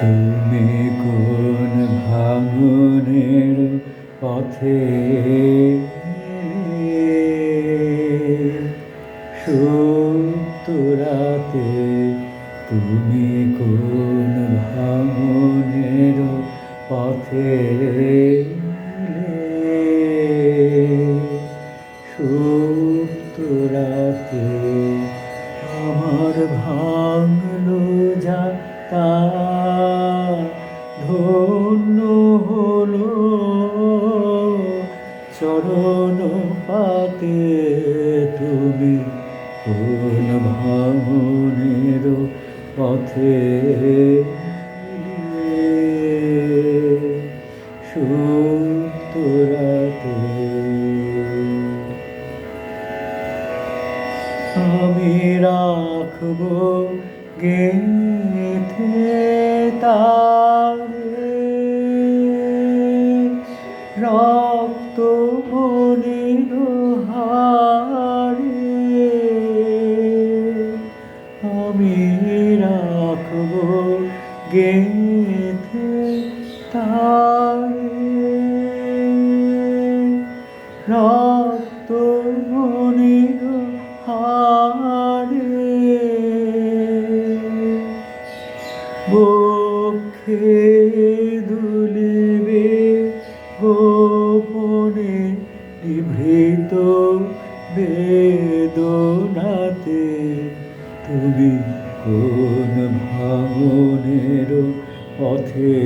তুমি কোন ভাঙনের পথে? সুতরাতে তুমি কোন ভাঙনের পথে? সুতরাতে আমার ভাঙলো যা তা ধন্য হলো চরণ পাতে তুমি কোন ভাঙনের পথে সুতরাতে। আমি রাখব গেথে তারে রক্ত মনির হারে আমি রাখব গেথে তারে রক্ত বক্ষে দুলিবে গোপনে নিভৃত বেদনাতে। তুমি কোন ভাঙনের পথে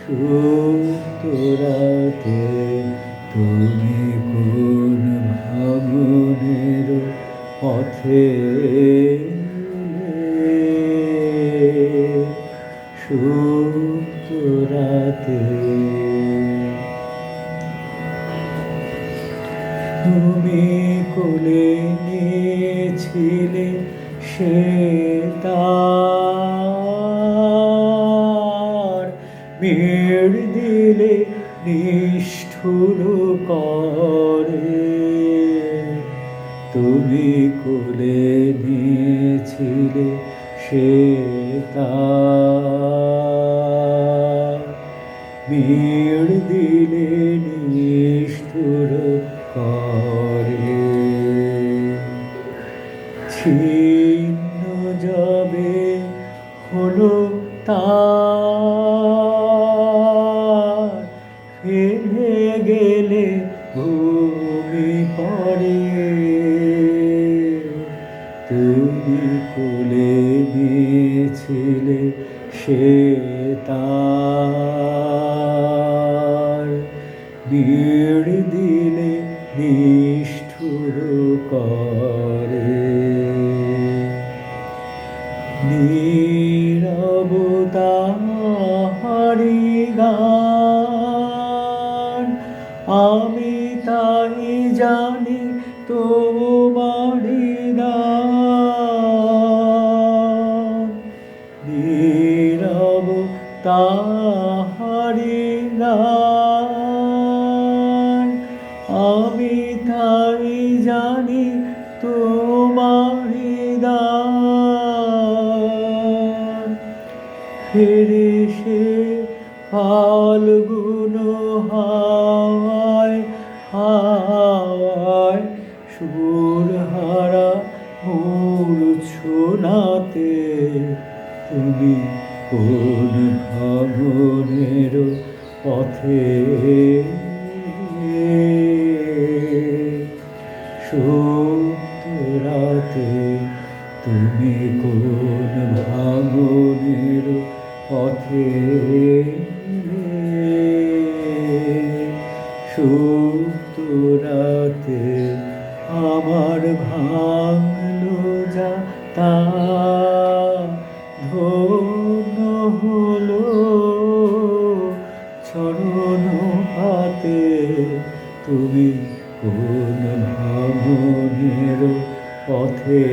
সুতরাতে তুমি কোন ভাঙনের পথে তুমি কোলে নিয়েছিলে সে তার মেড় দিলে নিষ্ঠুর করে। তুমি কোলে নিয়েছিলে সে তার মেড় দিলে ছিন্ন যাবে হলো তার। ফেলে গেলে ভূমি পড়ে। তুমি কোলে দিয়েছিলে সে তার। বিড় দিলে নিষ্ঠুর করে গান আমি তাই জানি তোমারি দান। নীরব তাহারি গান আমি তাই জানি তোমারি দান। ফিরে সে ফাল্গুন হাওয়ায় হাওয়ায় সুর হারা ছোনাতে তুমি কোন ভাবনের পথে? সুতরাতে তুমি কোন সুতরাতে আমার ভাঙলো যা তা। ধন্য হলো চরণ পাতে তুমি কোন ভাবনের পথে।